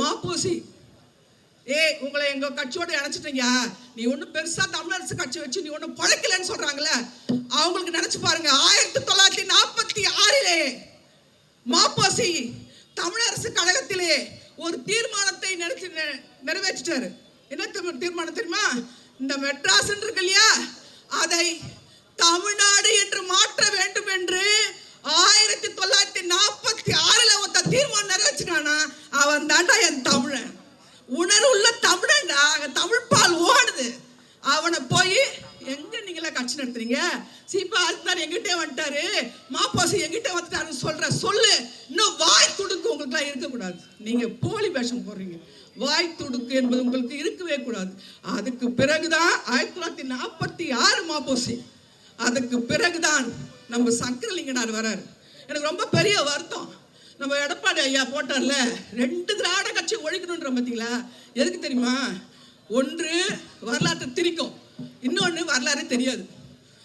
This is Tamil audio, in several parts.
மாப்பூசி. ஏய் உங்களை எங்க கட்சியோட இணைச்சிட்டீங்க. நீ ஒன்றும் பெருசா தமிழரசு கட்சி வச்சு நீ ஒன்றும் பழைக்கலன்னு சொல்றாங்கல்ல. அவங்களுக்கு நினைச்சு பாருங்க. ஆயிரத்தி தொள்ளாயிரத்தி நாற்பத்தி ஆறிலே மாப்போசி தமிழரசு கழகத்திலே ஒரு தீர்மானத்தை நினைச்சு நிறைவேற்றிட்டாரு. என்ன தீர்மானம் தெரியுமா? இந்த மெட்ராஸ் இருக்கு இல்லையா? அதை தமிழ்நாடு என்று மாற்ற வேண்டும் என்று ஆயிரத்தி தொள்ளாயிரத்தி நாற்பத்தி ஆறுல ஒருத்த தீர்மானம் நிறைவேற்றினானா அவன் தாண்டா என் தமிழன். உணர்வுள்ள தமிழன். அங்க தமிழ் பால் ஓடுது. அவனை போய் எங்க நீங்களா கட்சி நடத்துறீங்க? சீப்பா அதுதான் எங்கிட்டே வந்துட்டாரு. மாப்போசி எங்கிட்ட வந்துட்டாருன்னு சொல்ற சொல்லு. இன்னும் வாய் துடுக்கு உங்களுக்குலாம் இருக்கக்கூடாது. நீங்க போலி வேஷம் போடுறீங்க. வாய் துடுக்கு என்பது உங்களுக்கு இருக்கவே கூடாது. அதுக்கு பிறகுதான் ஆயிரத்தி தொள்ளாயிரத்தி நாற்பத்தி ஆறு மாப்போசி. அதுக்கு பிறகுதான் நம்ம சங்கரலிங்கனார் வராரு. எனக்கு ரொம்ப பெரிய வருத்தம். நம்ம எடப்பாடி ஐயா போட்டார்ல ரெண்டு திராவிட கட்சி ஒழிக்கணுன்ற பார்த்தீங்களா எதுக்கு தெரியுமா? ஒன்று வரலாற்றை திரிக்கும் இன்னொன்று வரலாறே தெரியாது.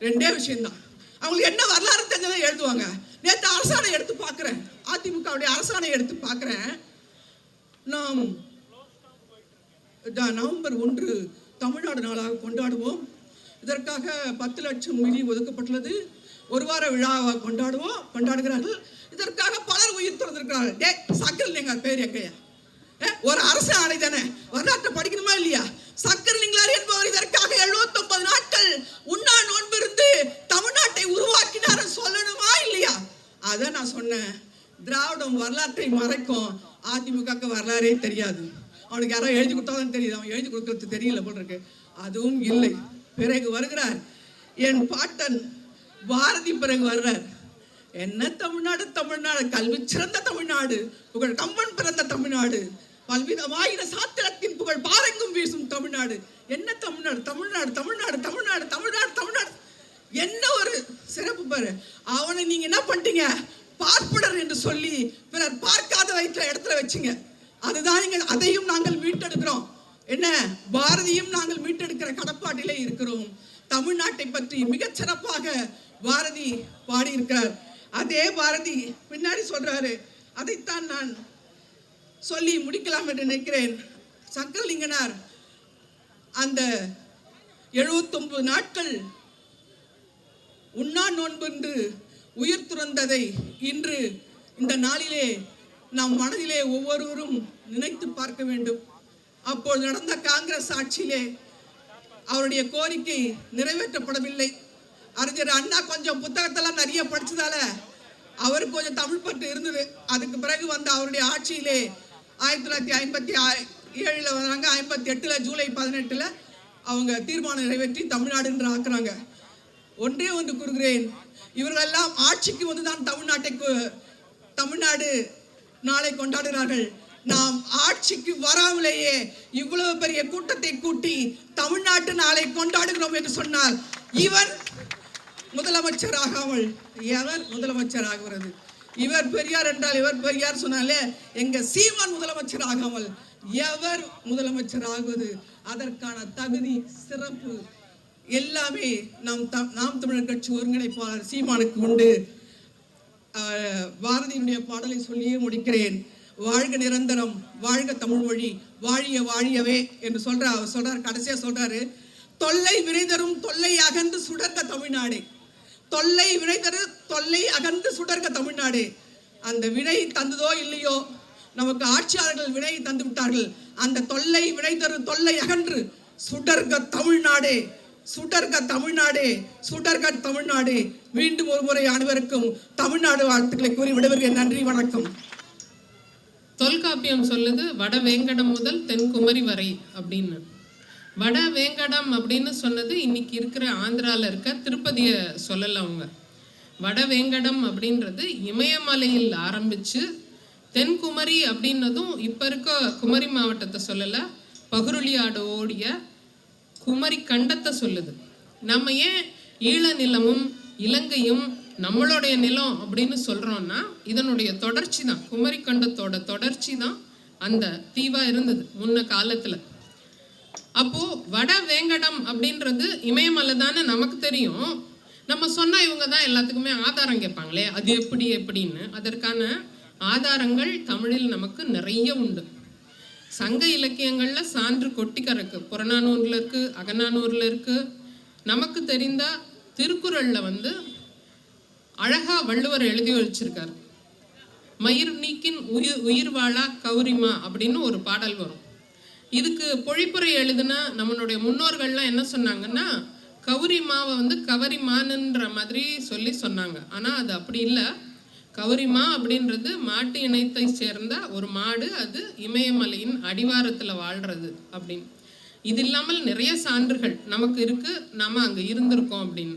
ரெண்டே விஷயம்தான். அவங்களுக்கு என்ன வரலாறு தெரிஞ்சதை எழுதுவாங்க. நேற்று அரசாணை எடுத்து பார்க்குறேன் அதிமுகவுடைய அரசாணை எடுத்து பார்க்குறேன் நாம் நவம்பர் ஒன்று தமிழ்நாடு நாளாக கொண்டாடுவோம். இதற்காக பத்து லட்சம் நிதி ஒதுக்கப்பட்டுள்ளது. ஒரு வார விழாவாக கொண்டாடுவோம். கொண்டாடுகிறார்கள். இதற்காக பலர் உயிர் திறந்திருக்கிறார்கள் டே சக்கரலிங்க பேர் எங்கயா ஏ, ஒரு அரசு ஆணை தானே? வரலாற்றை படிக்கணுமா இல்லையா? சக்கரலிங்களார் என்பவர் இதற்காக 79 நாட்கள் உண்ணா நோன்பு இருந்து தமிழ்நாட்டை உருவாக்கினார் சொல்லணுமா இல்லையா? அதை நான் சொன்னேன். திராவிடம் வரலாற்றை மறைக்கும் அதிமுகக்கு வரலாறே தெரியாது. அவனுக்கு யாரோ எழுதி கொடுத்தாலும் தெரியுது. அவன் எழுதி கொடுக்கறது தெரியல போல் இருக்கு. அதுவும் இல்லை. பிறகு வருகிறார். என் பாட்டன் பாரதி பிறகு வர்றார். என்ன தமிழ்நாடு தமிழ்நாடு கல்வி சிறந்த தமிழ்நாடு புகழ் கம்பன் பிறந்த தமிழ்நாடு பல்விதமாயின சாத்திரத்தின் புகழ் பாரெங்கும் வீசும் தமிழ்நாடு. என்ன தமிழ்நாடு தமிழ்நாடு தமிழ்நாடு தமிழ்நாடு தமிழ்நாடு தமிழ்நாடு. என்ன ஒரு சிறப்பு பாரு. அவனை நீங்க என்ன பண்ணிட்டீங்க? பார்ப்பனர் என்று சொல்லி பிறர் பார்க்காத வயிற்ற இடத்துல வச்சீங்க. அதுதான் நீங்க அதையும் நாங்கள் மீட்டெடுக்கிறோம். என்ன? பாரதியும் நாங்கள் மீட்டெடுக்கிற கடப்பாட்டிலே இருக்கிறோம். தமிழ்நாட்டை பற்றி மிகச் சிறப்பாக பாரதி பாடியிருக்கிறார். அதே பாரதி பின்னாடி சொல்றாரு அதைத்தான் நான் சொல்லி முடிக்கலாம் என்று நினைக்கிறேன். சங்கரலிங்கனார் அந்த 79 நாட்கள் உண்ணா நோன்பு என்று உயிர் துறந்ததை இன்று இந்த நாளிலே நம் மனதிலே ஒவ்வொருவரும் நினைத்து பார்க்க வேண்டும். அப்போது நடந்த காங்கிரஸ் ஆட்சியிலே அவருடைய கோரிக்கை நிறைவேற்றப்படவில்லை. அறிஞர் அண்ணா கொஞ்சம் புத்தகத்தெல்லாம் நிறைய படிச்சதால அவருக்கு கொஞ்சம் தமிழ் பற்று இருந்தது. அதுக்கு பிறகு வந்த அவருடைய ஆட்சியிலே ஆயிரத்தி தொள்ளாயிரத்தி ஐம்பத்தி ஏழில் வராங்க. ஐம்பத்தி எட்டில் ஜூலை பதினெட்டில் அவங்க தீர்மானம் நிறைவேற்றி தமிழ்நாடுன்ற ஆக்குறாங்க. ஒன்றே ஒன்று கூறுகிறேன். இவர்களெல்லாம் ஆட்சிக்கு வந்து தான் தமிழ்நாட்டை கு- தமிழ்நாடு நாளை கொண்டாடுகிறார்கள். நாம் ஆட்சிக்கு வராமலேயே இவ்வளவு பெரிய கூட்டத்தை கூட்டி தமிழ்நாட்டு நாளை கொண்டாடுகிறோம் என்று சொன்னால் இவர் முதலமைச்சர் ஆகாமல் எவர் முதலமைச்சர் ஆகிறது இவர் பெரியார் என்றால் இவர் பெரியார் சொன்னாலே எங்க சீமான் முதலமைச்சர் ஆகாமல் எவர் முதலமைச்சர் ஆகுவது அதற்கான தகுதி சிறப்பு எல்லாமே நாம் த- நாம் தமிழர் கட்சி ஒருங்கிணைப்பாளர் சீமானுக்கு உண்டு. பாரதியினுடைய பாடலை சொல்லியே முடிக்கிறேன். வாழ்க நிரந்தரம் வாழ்க தமிழ் மொழி வாழிய வாழியவே என்று சொல்ற அவர் சொல்றார் கடைசியா சொல்றாரு. தொல்லை விரைந்தரும் தொல்லை அகன்று சுடர்க்க தமிழ்நாடே தொல்லை வினைதரு தொல்லை அகன்று சுடர்க்க தமிழ்நாடே. அந்த வினை தந்ததோ இல்லையோ? நமக்கு ஆட்சியாளர்கள் வினை தந்து விட்டார்கள். அந்த தொல்லை வினை தரு தொல்லை அகன்று சுடர்க தமிழ்நாடே. சுடர்க தமிழ்நாடே. சுடர்க தமிழ்நாடே. மீண்டும் ஒரு முறை அனைவருக்கும் தமிழ்நாடு வாழ்த்துக்களை கூறி விடுவர்கள் நன்றி வணக்கம். தொல்காப்பியம் சொல்லுது வட வேங்கடம் முதல் தென்குமரி வரை அப்படின்னு. வட வேங்கடம் அப்படின்னு சொன்னது இன்னைக்கு இருக்கிற ஆந்திராவில் இருக்க திருப்பதியை சொல்லலை அவங்க. வட வேங்கடம் அப்படின்றது இமயமலையில் ஆரம்பிச்சு தென்குமரி அப்படின்னதும் இப்போ இருக்க குமரி மாவட்டத்தை சொல்லலை பகுருளியாடு ஓடிய குமரி கண்டத்தை சொல்லுது. நம்ம ஏன் ஈழ நிலமும் இலங்கையும் நம்மளுடைய நிலம் அப்படின்னு சொல்கிறோன்னா இதனுடைய தொடர்ச்சி தான் குமரி கண்டத்தோட தொடர்ச்சி தான் அந்த தீவாக இருந்தது முன்ன காலத்தில். அப்போ வட வேங்கடம் அப்படின்றது இமயமலை தானே நமக்கு தெரியும். நம்ம சொன்னா இவங்க தான் எல்லாத்துக்குமே ஆதாரம் கேட்பாங்களே அது எப்படி எப்படின்னு. அதற்கான ஆதாரங்கள் தமிழில் நமக்கு நிறைய உண்டு. சங்க இலக்கியங்களில் சான்று கொட்டி கறக்கு இருக்குது இருக்கு இருக்குது இருக்கு. நமக்கு தெரிந்த திருக்குறளில் வந்து அழகா வள்ளுவர் எழுதி வச்சிருக்கார். மயிர் நீக்கின் உயிர் உயிர் வாழா கௌரிமா அப்படின்னு ஒரு பாடல் வரும். இதுக்கு பொழிப்புரை எழுதுனா நம்மளுடைய முன்னோர்கள்லாம் என்ன சொன்னாங்கன்னா கௌரிமாவை வந்து கவரிமானுன்ற மாதிரி சொல்லி சொன்னாங்க. ஆனால் அது அப்படி இல்லை. கௌரிமா அப்படின்றது மாட்டு இனத்தை சேர்ந்த ஒரு மாடு அது இமயமலையின் அடிவாரத்தில் வாழ்கிறது அப்படின்னு. இது இல்லாமல் நிறைய சான்றுகள் நமக்கு இருக்குது நம்ம அங்கே இருந்திருக்கோம் அப்படின்னு.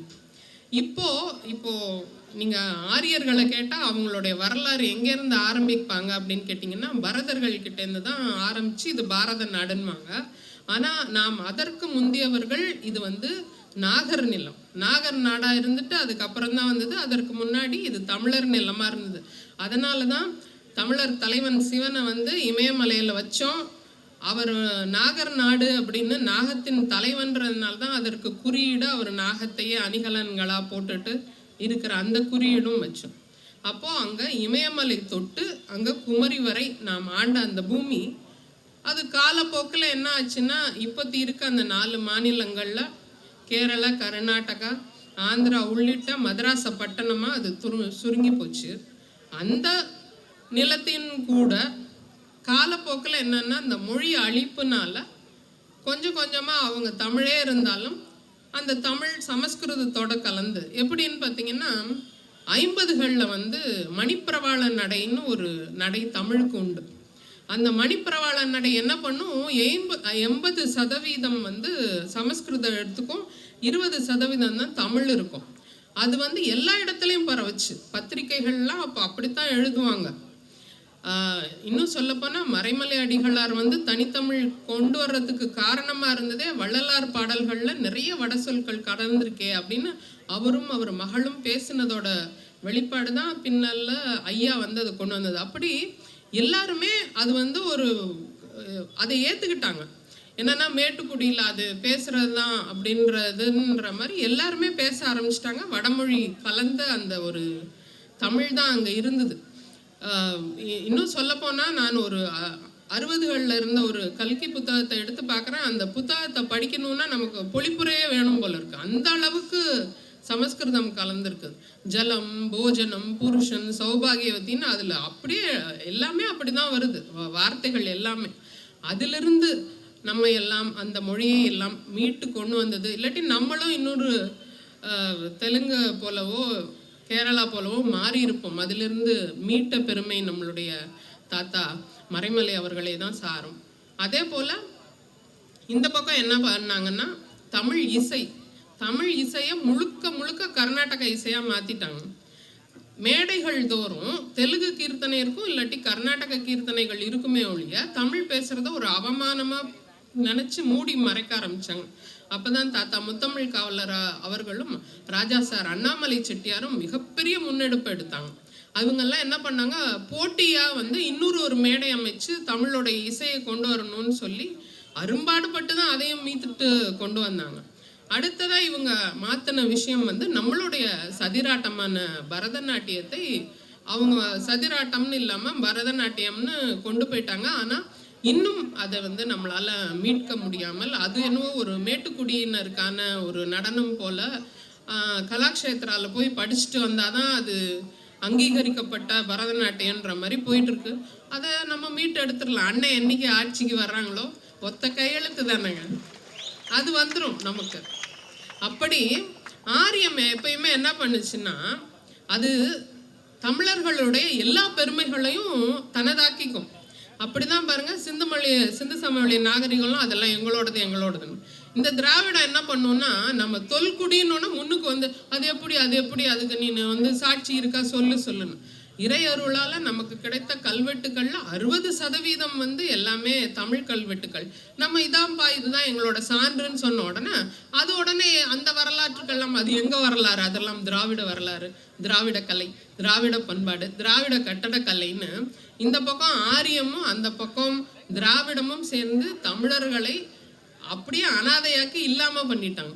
இப்போ இப்போது நீங்கள் ஆரியர்களை கேட்டால் அவங்களுடைய வரலாறு எங்கேருந்து ஆரம்பிப்பாங்க அப்படின்னு கேட்டிங்கன்னா பரதர்கள் தான் ஆரம்பித்து இது பாரத நாடுன்னுவாங்க. ஆனால் நாம் அதற்கு முந்தியவர்கள் இது வந்து நாகர் நிலம். நாகர் நாடாக இருந்துட்டு அதுக்கப்புறம் தான் வந்தது. அதற்கு முன்னாடி இது தமிழர் நிலமாக இருந்தது. அதனால தான் தமிழர் தலைவன் சிவனை வந்து இமயமலையில் வச்சோம். அவர் நாகர் நாடு அப்படின்னு நாகத்தின் தலைவன்றதுனால தான் அதற்கு குறியீடு அவர் நாகத்தையே அணிகலன்களாக போட்டுட்டு இருக்கிற அந்த குறியீடும் வச்சோம். அப்போ அங்க இமயமலை தொட்டு அங்க குமரி வரை நாம் ஆண்ட அந்த பூமி அது காலப்போக்கில் என்ன ஆச்சுன்னா இப்போத்தி இருக்க அந்த நாலு மாநிலங்களில் கேரளா கர்நாடகா ஆந்திரா உள்ளிட்ட மதராச பட்டணமாக அது துரு சுருங்கி போச்சு. அந்த நிலத்தின் கூட காலப்போக்கில் என்னென்னா அந்த மொழி அழிப்புனால கொஞ்சம் கொஞ்சமாக அவங்க தமிழே இருந்தாலும் அந்த தமிழ் சமஸ்கிருதத்தோட கலந்து எப்படின்னு பார்த்தீங்கன்னா ஐம்பதுகளில் வந்து மணிப்பிரவாள நடைன்னு ஒரு நடை தமிழுக்கு உண்டு. அந்த மணிப்பிரவாள நடை என்ன பண்ணும்? எண்ப எண்பது சதவீதம் வந்து சமஸ்கிருதம் எடுத்துக்கும் இருபது சதவீதம் தான் தமிழ் இருக்கும். அது வந்து எல்லா இடத்துலையும் பரவச்சு. பத்திரிகைகள்லாம் அப்போ அப்படித்தான் எழுதுவாங்க. இன்னும் சொல்லப்போனால் மறைமலை அடிகளார் வந்து தனித்தமிழ் கொண்டு வர்றதுக்கு காரணமாக இருந்ததே வள்ளலார் பாடல்களில் நிறைய வட சொற்கள் கடந்திருக்கே அப்படின்னு அவரும் அவர் மகளும் பேசினதோட வெளிப்பாடு தான் பின்னால் ஐயா வந்து அதை கொண்டு வந்தது. அப்படி எல்லாருமே அது வந்து ஒரு அதை ஏற்றுக்கிட்டாங்க என்னன்னா மேட்டுக்குடியில் அது பேசுறது தான் அப்படின்றதுன்ற மாதிரி எல்லாருமே பேச ஆரம்பிச்சிட்டாங்க. வடமொழி கலந்த அந்த ஒரு தமிழ் தான் அங்கே இருந்தது. இன்னும் சொல்லப்போனால் நான் ஒரு அறுபதுகளில் இருந்த ஒரு கல்கி புத்தகத்தை எடுத்து பார்க்குறேன் அந்த புத்தகத்தை படிக்கணும்னா நமக்கு பொழிப்புரையே வேணும் போல இருக்கு. அந்த அளவுக்கு சமஸ்கிருதம் கலந்துருக்குது ஜலம் போஜனம் புருஷன் சௌபாகியவத்தின்னு அதில் அப்படியே எல்லாமே அப்படிதான் வருது. வார்த்தைகள் எல்லாமே. அதிலிருந்து நம்ம எல்லாம் அந்த மொழியை எல்லாம் மீட்டு கொண்டு வந்தது. இல்லாட்டி நம்மளும் இன்னொரு தெலுங்கு போலவோ கேரளா போலவும் மாறி இருப்போம். அதிலிருந்து மீட்ட பெருமை நம்மளுடைய தாத்தா மறைமலை அவர்களே தான் சாரும். அதே போல் இந்த பக்கம் என்ன பண்ணாங்கன்னா தமிழ் இசை. தமிழ் இசையை முழுக்க முழுக்க கர்நாடக இசையாக மாற்றிட்டாங்க மேடைகள் தோறும் தெலுங்கு கீர்த்தனை இருக்கும் இல்லாட்டி கர்நாடக கீர்த்தனைகள் இருக்குமே ஒழிய தமிழ் பேசுகிறத ஒரு அவமானமாக நினச்சி மூடி மறைக்க ஆரம்பித்தாங்க அப்போதான் தாத்தா முத்தமிழ் காவலர் அவர்களும் ராஜா சார் அண்ணாமலை செட்டியாரும் மிகப்பெரிய முன்னெடுப்பு எடுத்தாங்க. அவங்கெல்லாம் என்ன பண்ணாங்க போட்டியாக வந்து இன்னொரு ஒரு மேடை அமைச்சு தமிழோட இசையை கொண்டு வரணும்னு சொல்லி அரும்பாடுபட்டு தான் அதையும் மீத்துட்டு கொண்டு வந்தாங்க. அடுத்ததாக இவங்க மாற்றின விஷயம் வந்து நம்மளுடைய சதிராட்டமான பரதநாட்டியத்தை அவங்க சதிராட்டம்னு இல்லாமல் பரதநாட்டியம்னு கொண்டு போயிட்டாங்க. ஆனால் இன்னும் அதை வந்து நம்மளால் மீட்க முடியாமல் அது என்னவோ ஒரு மேட்டுக்குடியினருக்கான ஒரு நடனம் போல் ஆஹ், போய் படிச்சுட்டு வந்தால் தான் அது அங்கீகரிக்கப்பட்ட பரதநாட்டியன்ற மாதிரி போயிட்டுருக்கு. அதை நம்ம மீட்டு எடுத்துடலாம். அண்ணன் என்னைக்கு ஆட்சிக்கு வர்றாங்களோ ஒத்த கையெழுத்து தானேங்க. அது வந்துடும் நமக்கு. அப்படி ஆரியம் எப்பயுமே என்ன பண்ணுச்சுன்னா அது தமிழர்களுடைய எல்லா பெருமைகளையும் தனதாக்கிக்கும். அப்படிதான் பாருங்க சிந்து மொழி சிந்து சமவெளி நாகரிகம்லாம் அதெல்லாம் எங்களோடது எங்களோடதுன்னு. இந்த திராவிடம் என்ன பண்ணும்னா நம்ம தொல்குடின்னு முன்னுக்கு வந்து அது எப்படி அது எப்படி அதுக்கு நீ வந்து சாட்சி இருக்கா சொல்லு சொல்லுன்னு. இறை அருளால நமக்கு கிடைத்த கல்வெட்டுக்கள்ல அறுபது சதவீதம் வந்து எல்லாமே தமிழ் கல்வெட்டுக்கள் நம்ம இதான்ப்பா இதுதான் எங்களோட சான்றுன்னு சொன்ன உடனே அது உடனே அந்த வரலாற்றுக்கெல்லாம் அது எங்க வரலாறு? அதெல்லாம் திராவிட வரலாறு திராவிட கலை திராவிட பண்பாடு திராவிட கட்டடக்கலைன்னு இந்த பக்கம் ஆரியமும் அந்த பக்கம் திராவிடமும் சேர்ந்து தமிழர்களை அப்படியே அனாதையாக்கி இல்லாம பண்ணிட்டாங்க.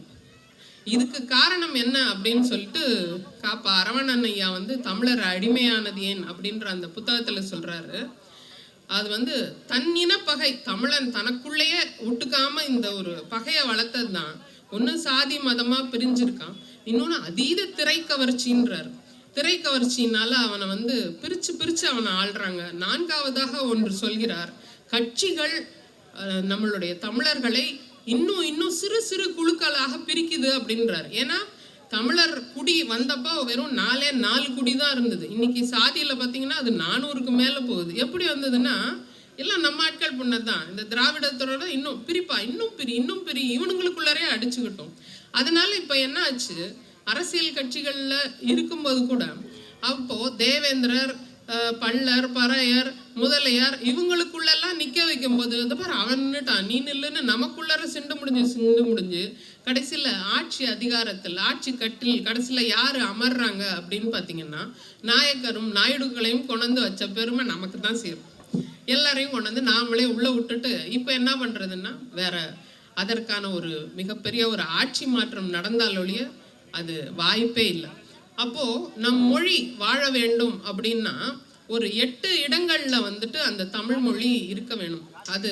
இதுக்கு காரணம் என்ன அப்படின்னு சொல்லிட்டு காப்பா அரவணன் ஐயா வந்து தமிழர் அடிமையானது ஏன் அப்படின்ற அந்த புத்தகத்துல சொல்றாரு. அது வந்து தன்னின பகை தமிழன் தனக்குள்ளேயே ஒட்டுக்காம இந்த ஒரு பகையை வளர்த்தது தான் ஒன்று சாதி மதமா பிரிஞ்சிருக்கான். இன்னொன்று அதீத திரை கவர்ச்சியினால அவனை வந்து பிரிச்சு பிரிச்சு அவனை ஆள்றாங்க. நான்காவதாக ஒன்று சொல்கிறார் கட்சிகள் நம்மளுடைய தமிழர்களை இன்னும் இன்னும் சிறு சிறு குழுக்களாக பிரிக்குது அப்படின்றார். ஏன்னா தமிழர் குடி வந்தப்போ வெறும் நாலே நாலு குடி தான் இருந்தது. இன்னைக்கு சாதியில் பார்த்தீங்கன்னா அது நானூறுக்கு மேலே போகுது. எப்படி வந்ததுன்னா எல்லாம் நம்ம ஆட்கள் பண்ணதான் இந்த திராவிடத்தோட இன்னும் பிரிப்பா இன்னும் பிரி இன்னும் பிரி இவனுங்களுக்குள்ளாரே அடிச்சுக்கிட்டோம். அதனால இப்போ என்ன ஆச்சு? அரசியல் கட்சிகளில் இருக்கும்போது கூட அப்போது தேவேந்திரர் பள்ளர் பறையர் முதலியார் இவங்களுக்குள்ளெல்லாம் நிற்க வைக்கும்போது இந்த பாரு அவன் நின்னுட்டான். நீ நில்லுன்னு நமக்குள்ளார சிண்டு முடிஞ்சு சிண்டு முடிஞ்சு கடைசியில் ஆட்சி அதிகாரத்தில் ஆட்சி கட்டில் கடைசியில் யார் அமர்றாங்க அப்படின்னு பார்த்தீங்கன்னா நாயக்கரும் நாயுடுகளையும் கொண்டு வச்ச பெருமை நமக்கு தான் சேரும். எல்லாரையும் கொண்டு வந்து நாமளே உள்ளே விட்டுட்டு இப்போ என்ன பண்றதுன்னா வேற அதற்கான ஒரு மிகப்பெரிய ஒரு ஆட்சி மாற்றம் நடந்தால் ஒழிய அது வாய்ப்பே இல்லை. அப்போ நம் மொழி வாழ வேண்டும் அப்படின்னா ஒரு எட்டு இடங்கள்ல வந்துட்டு அந்த தமிழ் மொழி இருக்க வேணும். அது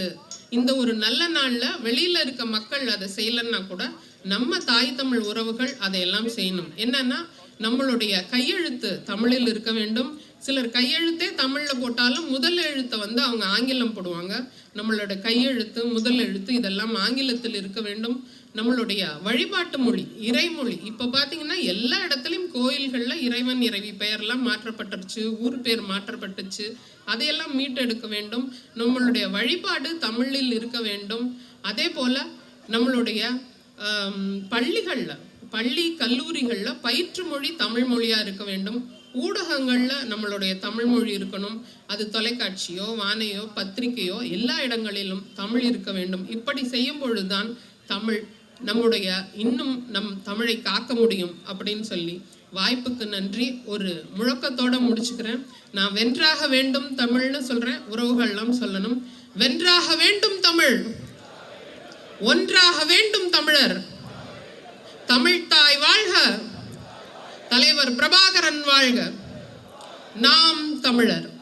இந்த ஒரு நல்ல நாள்ல வெளியில இருக்க மக்கள் அதை செய்யலைன்னா கூட நம்ம தாய் தமிழ் உறவுகள் அதையெல்லாம் செய்யணும். என்னன்னா நம்மளுடைய கையெழுத்து தமிழில் இருக்க வேண்டும். சிலர் கையெழுத்தே தமிழில் போட்டாலும் முதல் எழுத்தை வந்து அவங்க ஆங்கிலம் போடுவாங்க. நம்மளோட கையெழுத்து முதல் எழுத்து இதெல்லாம் ஆங்கிலத்தில் இருக்க வேண்டும். நம்மளுடைய வழிபாட்டு மொழி இறைமொழி. இப்போ பார்த்தீங்கன்னா எல்லா இடத்துலையும் கோயில்களில் இறைவன் இறைவி பெயர்லாம் மாற்றப்பட்டுருச்சு ஊர் பேர் மாற்றப்பட்டுச்சு. அதையெல்லாம் மீட்டெடுக்க வேண்டும். நம்மளுடைய வழிபாடு தமிழில் இருக்க வேண்டும். அதே போல் நம்மளுடைய பள்ளிகளில் பள்ளி கல்லூரிகளில் பயிற்று மொழி தமிழ் மொழியாக இருக்க வேண்டும். ஊடகங்களில் நம்மளுடைய தமிழ் மொழி இருக்கணும். அது தொலைக்காட்சியோ வானையோ பத்திரிகையோ எல்லா இடங்களிலும் தமிழ் இருக்க வேண்டும். இப்படி செய்யும் பொழுதுதான் தமிழ் நம்முடைய இன்னும் நம் தமிழை காக்க முடியும் அப்படின்னு சொல்லி வாய்ப்புக்கு நன்றி. ஒரு முழக்கத்தோட முடிச்சுக்கிறேன். நான் வென்றாக வேண்டும் தமிழ்னு சொல்றேன். உறவுகள்லாம் சொல்லணும். வென்றாக வேண்டும் தமிழ். ஒன்றாக வேண்டும் தமிழர். தமிழ்தாய் வாழ்க. தலைவர் பிரபாகரன் வாழ்க. நாம் தமிழர்.